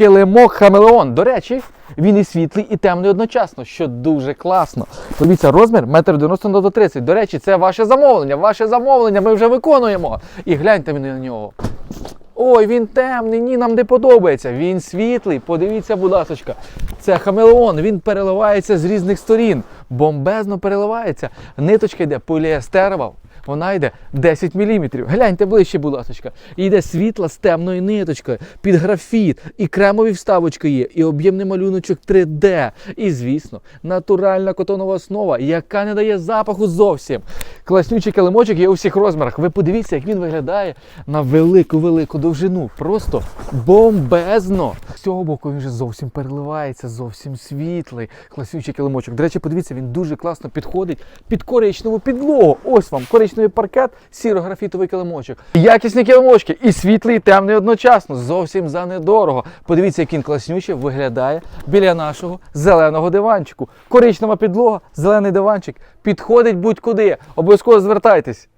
килимок хамелеон. До речі, він і світлий, і темний одночасно, що дуже класно. Подивіться, розмір 1,90 м на 30 До речі, це ваше замовлення. Ваше замовлення ми вже виконуємо. І гляньте на нього. Ой, він темний, ні, нам не подобається. Він світлий. Подивіться, будь ласочка. Це хамелеон, він переливається з різних сторін. Бомбезно переливається. Ниточка йде поліестерова. Вона йде 10 мм. Гляньте ближче, будь ласочка. І йде світла з темною ниточкою, під графіт, і кремові вставочки є, і об'ємний малюночок 3D. І, звісно, натуральна котонова основа, яка не дає запаху зовсім. Класнючий килимочок є у всіх розмірах. Ви подивіться, як він виглядає на велику-велику довжину. Просто бомбезно. З цього боку він вже зовсім переливається, зовсім світлий. Класнючий килимочок. До речі, подивіться, він дуже класно підходить під коричневу підлогу. Ось вам коричневий паркет, сіро-графітовий килимочок. Якісні килимочки і світлий, і темний одночасно. Зовсім за недорого. Подивіться, як він класнюче виглядає біля нашого зеленого диванчику. Коричнева підлога, зелений диванчик. Підходить будь-куди. Обов'язково звертайтесь.